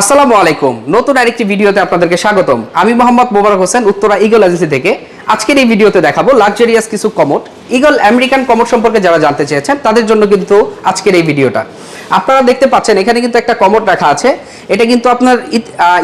আসসালামু আলাইকুম। নতুন আরেকটি ভিডিওতে আপনাদেরকে স্বাগতম। আমি মোহাম্মদ মোবারক হোসেন, উত্তরা ইগল এজেন্সি থেকে। আজকের এই ভিডিওতে দেখাবো লাক্সারিয়াস কিছু কমোড। ইগল আমেরিকান কমোড সম্পর্কে যারা জানতে চেয়েছেন, তাদের জন্য কিন্তু আজকের এই ভিডিওটা। আপনারা দেখতে পাচ্ছেন, এখানে কিন্তু একটা কমোড রাখা আছে। এটা কিন্তু আপনার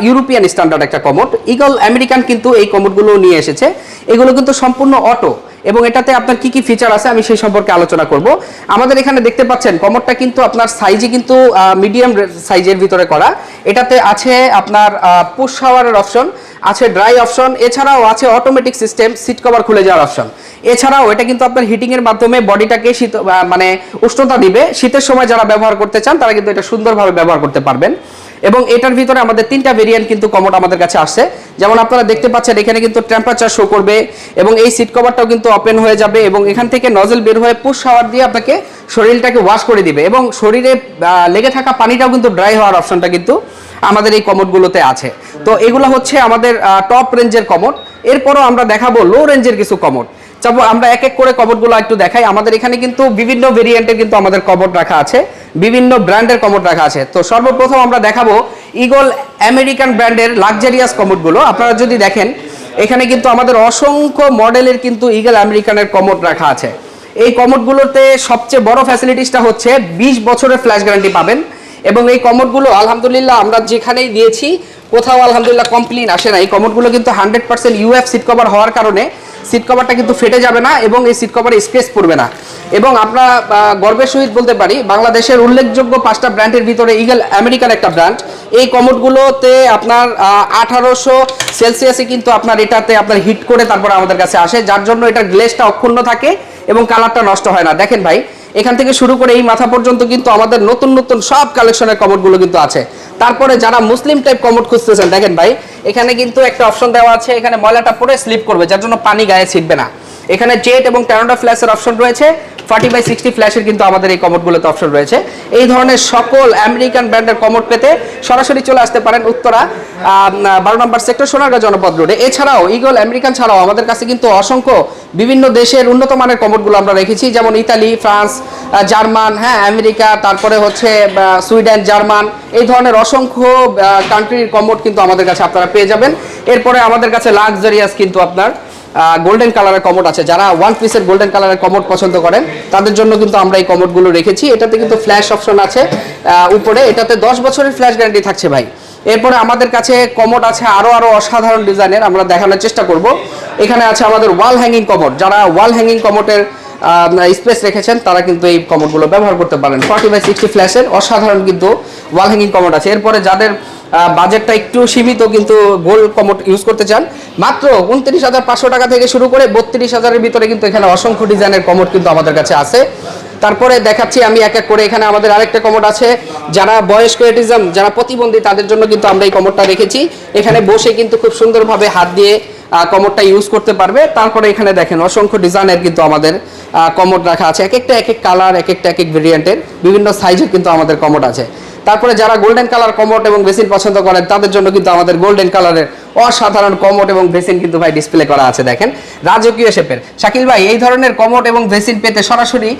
ইউরোপিয়ান স্ট্যান্ডার্ড একটা কমোড। ইগল আমেরিকান কিন্তু এই কমোডগুলো নিয়ে এসেছে। এগুলো কিন্তু সম্পূর্ণ অটো। এবং এটাতে আপনার কি কি ফিচার আছে আমি সেই সম্পর্কে আলোচনা করব। আমাদের এখানে দেখতে পাচ্ছেন, কমরটা কিন্তু আপনার সাইজে কিন্তু মিডিয়াম সাইজের ভিতরে করা। এটাতে আছে আপনার পুশ শাওয়ারের অপশন আছে ড্রাই অপশন এছাড়াও আছে অটোমেটিক সিস্টেম সিট কভার খুলে যাওয়ার অপশন এছাড়াও এটা কিন্তু আপনার হিটিং এর মাধ্যমে বডিটাকে শীত মানে উষ্ণতা দিবে। শীতের সময় যারা ব্যবহার করতে চান, তারা কিন্তু এটা সুন্দরভাবে ব্যবহার করতে পারবেন। এবং এটার ভিতরে আমাদের তিনটা ভেরিয়েন্ট কিন্তু কমোড আমাদের কাছে আসছে। যেমন আপনারা দেখতে পাচ্ছেন, এখানে কিন্তু টেম্পারেচার শো করবে এবং এই সিট কভারটাও কিন্তু ওপেন হয়ে যাবে এবং এখান থেকে নজল বের হয়ে পুশ শাওয়ার দিয়ে আপনাকে শরীরটাকে ওয়াশ করে দিবে এবং শরীরে লেগে থাকা পানিটাও কিন্তু ড্রাই হওয়ার অপশনটা কিন্তু আমাদের এই কমোডগুলোতে আছে। তো এগুলো হচ্ছে আমাদের টপ রেঞ্জের কমোড এরপরও আমরা দেখাবো লো রেঞ্জের কিছু কমোড চাবো, আমরা এক এক করে কমোডগুলো একটু দেখাই। আমাদের এখানে কিন্তু বিভিন্ন ভেরিয়েন্টের কিন্তু আমাদের কমোড রাখা আছে, বিভিন্ন ব্র্যান্ডের কমোড রাখা আছে। তো সর্বপ্রথম আমরা দেখাবো ইগল আমেরিকান ব্র্যান্ডের লাক্সারিয়াস কমোডগুলো আপনারা যদি দেখেন, এখানে কিন্তু আমাদের অসংখ্য মডেলের কিন্তু ইগল আমেরিকানের কমোড রাখা আছে। এই কমোডগুলোতে সবচেয়ে বড় ফ্যাসিলিটিসটা হচ্ছে বিশ বছরের ফ্ল্যাশ গ্যারান্টি পাবেন। এবং এই কমোডগুলো আলহামদুলিল্লাহ, আমরা যেখানেই দিয়েছি, কোথাও আলহামদুলিল্লাহ কমপ্লেন আসে না। এই কমোডগুলো কিন্তু hundred percent UF seat cover হওয়ার কারণে সিট কভারটা কিন্তু ফেটে যাবে না এবং এই সিট কভারে স্ক্রেচ পড়বে না। এবং আমরা গর্বের সহিত বলতে পারি, বাংলাদেশের উল্লেখযোগ্য পাঁচটা ব্র্যান্ডের ভিতরে ইগল আমেরিকান একটা ব্র্যান্ড এই কমোডগুলোতে আপনার আঠারোশো সেলসিয়াসে কিন্তু আপনার এটাতে আপনার হিট করে তারপর আমাদের কাছে আসে, যার জন্য এটার গ্লেসটা অক্ষুণ্ণ থাকে এবং কালারটা নষ্ট হয় না। দেখেন ভাই, এখান থেকে শুরু করে এই মাথা পর্যন্ত কিন্তু আমাদের নতুন নতুন সব কালেকশনের কমোডগুলো কিন্তু আছে। তারপরে যারা মুসলিম টাইপ কমোড খুঁজতেছেন, দেখেন ভাই, এখানে কিন্তু একটা অপশন দেওয়া আছে, এখানে ময়লাটা পরে স্লিপ করবে, যার জন্য পানি গায়ে ছিটবে না। এখানে জেট এবং ট্যানোডা ফ্ল্যাশের অপশন রয়েছে। ফার্টি বাই সিক্সটি ফ্ল্যাশের কিন্তু আমাদের এই কমোডগুলোতে অপশন রয়েছে। এই ধরনের সকল আমেরিকান ব্র্যান্ডের কমোড পেতে সরাসরি চলে আসতে পারেন উত্তরা বারো নম্বর সেক্টর সোনারগাঁ জনপদ রোডে এছাড়াও ইগল আমেরিকান ছাড়াও আমাদের কাছে কিন্তু অসংখ্য বিভিন্ন দেশের উন্নত মানের কমোডগুলো আমরা রেখেছি, যেমন ইতালি, ফ্রান্স জার্মান হ্যাঁ আমেরিকা, তারপরে হচ্ছে সুইডেন, জার্মান, এই ধরনের অসংখ্য কান্ট্রির কমোড কিন্তু আমাদের কাছে আপনারা পেয়ে যাবেন। এরপরে আমাদের কাছে লাক্সারিয়াস কিন্তু আপনার গোল্ডেন কালারের কমোড আছে। যারা ওয়ান পিসের গোল্ডেন কালারের কমোড পছন্দ করেন, তাদের জন্য কিন্তু আমরা এই কমোডগুলো রেখেছি। এটাতে কিন্তু ফ্ল্যাশ অপশন আছে। উপরে, এটাতে দশ বছরের ফ্ল্যাশ গ্যারান্টি থাকছে ভাই। এরপরে আমাদের কাছে কমোড আছে আরও আরও অসাধারণ ডিজাইনের আমরা দেখানোর চেষ্টা করব। এখানে আছে আমাদের ওয়াল হ্যাঙ্গিং কমোড যারা ওয়াল হ্যাঙ্গিং কমোডের স্পেস রেখেছেন, তারা কিন্তু এই কমোডগুলো ব্যবহার করতে পারেন। ফর্টি বাই সিক্সটি ফ্ল্যাশের অসাধারণ কিন্তু ওয়াল হ্যাঙ্গিং কমোড আছে। এরপরে যাদের বাজেটটা একটু সীমিত, কিন্তু গোল কমোড ইউজ করতে চান। মাত্র উনত্রিশ হাজার পাঁচশো টাকা থেকে শুরু করে বত্রিশ হাজারের ভিতরে কিন্তু এখানে অসংখ্য ডিজাইনের কমোট কিন্তু আমাদের কাছে আছে। তারপরে দেখাচ্ছি আমি এক এক করে এখানে আমাদের আরেকটা কমোড আছে। যারা বয়স্ক এটিজম, যারা প্রতিবন্ধী, তাদের জন্য কিন্তু আমরা এই কমোডটা রেখেছি। এখানে বসে কিন্তু খুব সুন্দরভাবে হাত দিয়ে কমোডটা ইউজ করতে পারবে। তারপরে এখানে দেখেন, অসংখ্য ডিজাইনের কিন্তু আমাদের কমর রাখা আছে। এক একটা, এক এক কালার এক একটা, এক এক ভেরিয়েন্টের বিভিন্ন সাইজের কিন্তু আমাদের কমর আছে। তারপরে যারা গোল্ডেন কালার কমর এবং বেশি পছন্দ করেন, তাদের জন্য কিন্তু আমাদের গোল্ডেন কালারের অসাধারণ কমোড এবং ভেসিন কিন্তু ভাই ডিসপ্লে করা আছে, দেখেন। রাজকীয় শেপের শাকিল ভাই, এই ধরনের কমোড এবং ভেসিন পেতে সরাসরি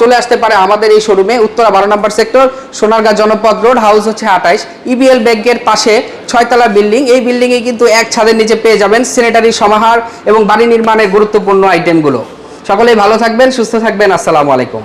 চলে আসতে পারে আমাদের এই শোরুমে উত্তরা বারো নম্বর সেক্টর সোনারগাঁ জনপদ রোড হাউস হচ্ছে আঠাইশ। ইবিএল ব্যাংকের পাশে ছয়তলা বিল্ডিং এই বিল্ডিংয়ে কিন্তু এক ছাদের নিচে পেয়ে যাবেন স্যানিটারি সমাহার এবং বাড়ি নির্মাণের গুরুত্বপূর্ণ আইটেমগুলো সকলেই ভালো থাকবেন, সুস্থ থাকবেন, আসসালামু আলাইকুম।